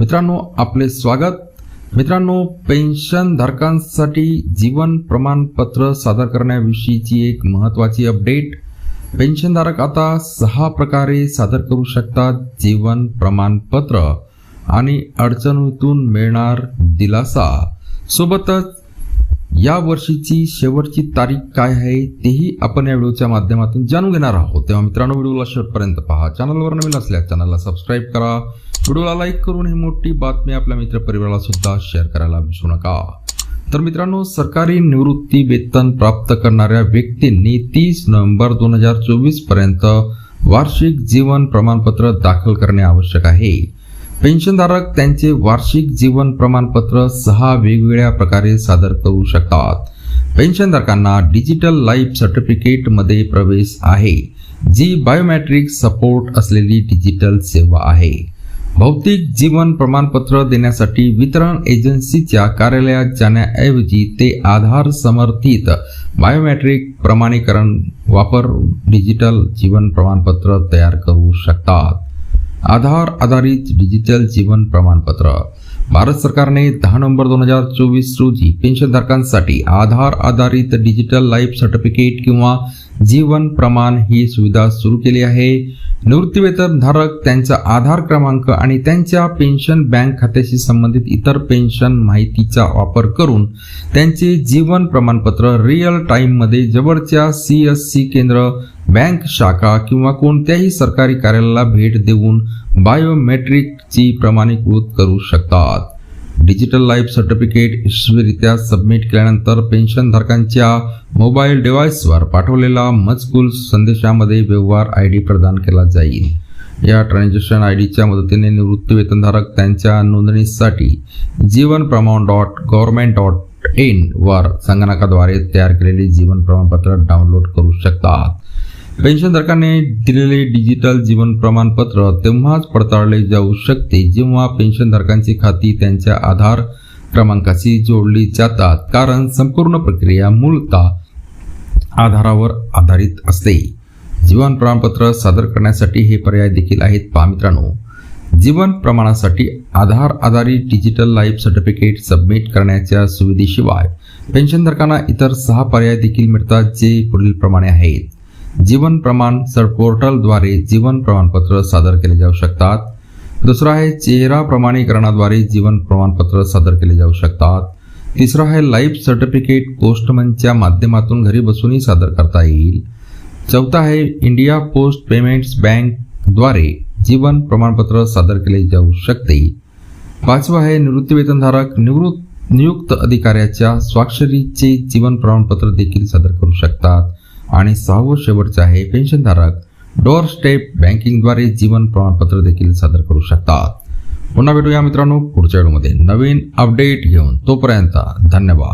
मित्रांनो आपले स्वागत. मित्रांनो पेन्शन धारकांसाठी जीवन प्रमाणपत्र सादर करण्याविषयीची एक महत्वाची अपडेट. पेन्शनधारक आता सहा प्रकारे सादर करू शकतात. जीवन प्रमाणपत्र आणि अडचणीतून मिळणार दिलासा. सोबतच या वर्षीची शेवटची तारीख काय आहे तेही आपण या व्हिडिओच्या माध्यमातून जाणून घेणार आहोत. तेव्हा मित्रांनो व्हिडिओला शेवटपर्यंत पहा. चॅनलवर नवीन असल्यास चॅनलला सबस्क्राईब करा. व्हिडिओला लाईक करून ही मोठी बातमी आपल्या मित्रपरिवाराला सुद्धा शेअर करायला विसरू नका. तर मित्रांनो सरकारी निवृत्ती वेतन प्राप्त करणाऱ्या व्यक्तींनी तीस नोव्हेंबर दोन हजार चोवीसपर्यंत वार्षिक जीवन प्रमाणपत्र दाखल करणे आवश्यक आहे. पेन्शनधारक त्यांचे वार्षिक जीवन प्रमाणपत्र सहा वेगवेगळ्या प्रकारे सादर करू शकतात. पेन्शनधारकांना डिजिटल लाईफ सर्टिफिकेटमध्ये प्रवेश आहे जी बायोमॅट्रिक सपोर्ट असलेली डिजिटल सेवा आहे. भौतिक जीवन प्रमाणपत्र देण्यासाठी वितरण एजन्सीच्या कार्यालयात जाण्याऐवजी ते आधार समर्थित बायोमॅट्रिक प्रमाणीकरण वापर डिजिटल जीवन प्रमाणपत्र तयार करू शकतात. आधार आधारित डिजिटल जीवन प्रमाणपत्र. भारत सरकारने दहा नोव्हेंबर दोन हजार चोवीस रोजी पेन्शनधारकांसाठी आधार आधारित डिजिटल लाईफ सर्टिफिकेट किंवा जीवन प्रमाण ही सुविधा सुरू केली आहे. निवृत्तीवेतन धारक त्यांचा आधार क्रमांक आणि त्यांच्या पेन्शन बँक खात्याशी संबंधित इतर पेन्शन माहितीचा वापर करून त्यांचे जीवन प्रमाणपत्र रिअल टाईममध्ये जवळच्या सी एस सी केंद्र बँक शाखा किंवा कोणत्याही सरकारी कार्यालयाला भेट देऊन बायोमेट्रिकची प्रमाणीकृत करू शकतात. डिजिटल लाईफ सर्टिफिकेट यशस्वीरित्या सबमिट केल्यानंतर पेन्शनधारकांच्या मोबाईल डिव्हाइसवर पाठवलेला मजकूर संदेशामध्ये व्यवहार आय डी प्रदान केला जाईल. या ट्रान्झॅक्शन आय डीच्या मदतीने निवृत्तीवेतनधारक त्यांच्या नोंदणीसाठी जीवन प्रमाण डॉट गव्हर्नमेंट डॉट इन वर संगणकाद्वारे तयार केलेले जीवन प्रमाणपत्र डाउनलोड करू शकतात. पेन्शनधारकाने दिलेले डिजिटल जीवन प्रमाणपत्र तेव्हाच पडताळले जाऊ शकते जेव्हा पेन्शनधारकांची खाती त्यांच्या आधार क्रमांकाशी जोडली जातात. कारण संपूर्ण प्रक्रिया मूलतः आधारावर आधारित असते. जीवन प्रमाणपत्र सादर करण्यासाठी हे पर्याय देखील आहेत. पहा मित्रांनो जीवन प्रमाणासाठी आधार आधारित डिजिटल लाईफ सर्टिफिकेट सबमिट करण्याच्या सुविधेशिवाय पेन्शनधारकांना इतर सहा पर्याय देखील मिळतात जे पुढीलप्रमाणे आहेत. जीवन प्रमाण सर पोर्टलद्वारे जीवन प्रमाणपत्र सादर केले जाऊ शकतात. दुसरं आहे चेहरा प्रमाणीकरणाद्वारे जीवन प्रमाणपत्र सादर केले जाऊ शकतात. तिसरं आहे लाईफ सर्टिफिकेट पोस्टमनच्या माध्यमातून घरी बसूनही सादर करता येईल. चौथा आहे इंडिया पोस्ट पेमेंट्स बँकद्वारे जीवन प्रमाणपत्र सादर केले जाऊ शकते. पाचवं आहे निवृत्तीवेतनधारक निवृत्त नियुक्त अधिकाऱ्याच्या स्वाक्षरीचे जीवन प्रमाणपत्र देखील सादर करू शकतात. आणि सहावं शेवटचं आहे पेन्शनधारक. डोअर स्टेप बँकिंगद्वारे जीवन प्रमाणपत्र देखील सादर करू शकतात. पुन्हा भेटूया मित्रांनो पुढच्या व्हिडिओमध्ये. नवीन अपडेट घेऊन तोपर्यंत धन्यवाद.